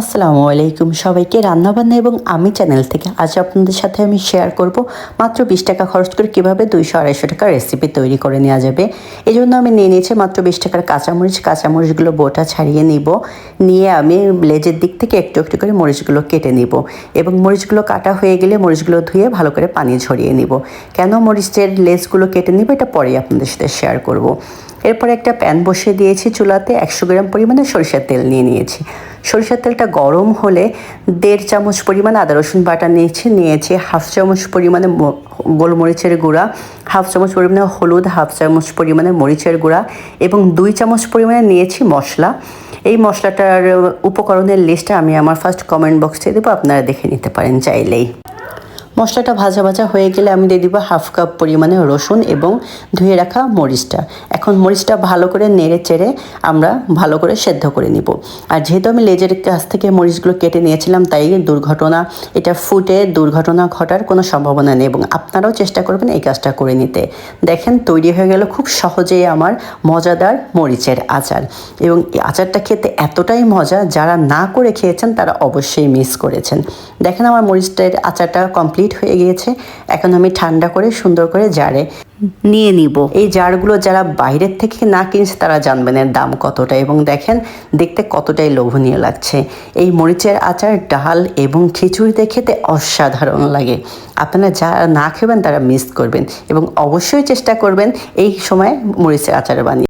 আসসালামু আলাইকুম সবাইকে রান্নাবান্না এবং আমি চ্যানেল থেকে আজ আপনাদের সাথে আমি শেয়ার করব মাত্র বিশ টাকা খরচ করে কীভাবে দুইশো আড়াইশো টাকার রেসিপি তৈরি করে নেওয়া যাবে। এই জন্য আমি নিয়ে নিয়েছি মাত্র বিশ টাকার কাঁচামরিচ। কাঁচামরিচগুলো বোটা ছাড়িয়ে নিব। নিয়ে আমি লেজের দিক থেকে একটু একটু করে মরিচগুলো কেটে নিব এবং মরিচগুলো কাটা হয়ে গেলে মরিচগুলো ধুয়ে ভালো করে পানি ঝরিয়ে নিব। কেন মরিচের লেজগুলো কেটে নিব এটা পরেই আপনাদের সাথে শেয়ার করব। এরপর একটা প্যান বসিয়ে দিয়েছি চুলাতে। একশো গ্রাম পরিমাণে সরিষার তেল নিয়ে নিয়েছি। সরিষার তেলটা গরম হলে দেড় চামচ পরিমাণ আদা রসুন বাটা নিয়েছি নিয়েছি হাফ চামচ পরিমাণে গোলমরিচের গুঁড়া, হাফ চামচ পরিমাণে হলুদ, হাফ চামচ পরিমাণে মরিচের গুঁড়া এবং দুই চামচ পরিমাণে নিয়েছি মশলা। এই মশলাটার উপকরণের লিস্টটা আমি আমার ফার্স্ট কমেন্ট বক্সে দেবো, আপনারা দেখে নিতে পারেন চাইলেই। মশলাটা ভাজা ভাজা হয়ে গেলে আমি দিয়ে দিব হাফ কাপ পরিমাণে রসুন এবং ধুয়ে রাখা মরিচটা। এখন মরিচটা ভালো করে নেড়ে চেড়ে আমরা ভালো করে সেদ্ধ করে নিব। আর যেহেতু আমি লেজের কাছ থেকে মরিচগুলো কেটে নিয়েছিলাম, তাই দুর্ঘটনা, এটা ফুটে দুর্ঘটনা ঘটার কোনো সম্ভাবনা নেই এবং আপনারাও চেষ্টা করবেন এই কাজটা করে নিতে। দেখেন, তৈরি হয়ে গেল খুব সহজেই আমার মজাদার মরিচের আচার। এবং এই আচারটা খেতে এতটাই মজা, যারা না করে খেয়েছেন তারা অবশ্যই মিস করেছেন। দেখেন আমার মরিচের আচারটা কমপ্লিট হয়ে গিয়েছে, এখন আমি ঠান্ডা করে সুন্দর করে জারে নিয়ে নিব। এই জারগুলো যারা বাইরের থেকে না কিনছে, তারা জানবেন এর দাম কতটা এবং দেখেন দেখতে কতটাই লোভনীয় লাগছে। এই মরিচের আচার ডাল এবং খিচুড়িতে খেতে অসাধারণ লাগে। আপনারা যারা না খেবেন, তারা মিস করবেন এবং অবশ্যই চেষ্টা করবেন এই সময় মরিচের আচার বানিয়ে।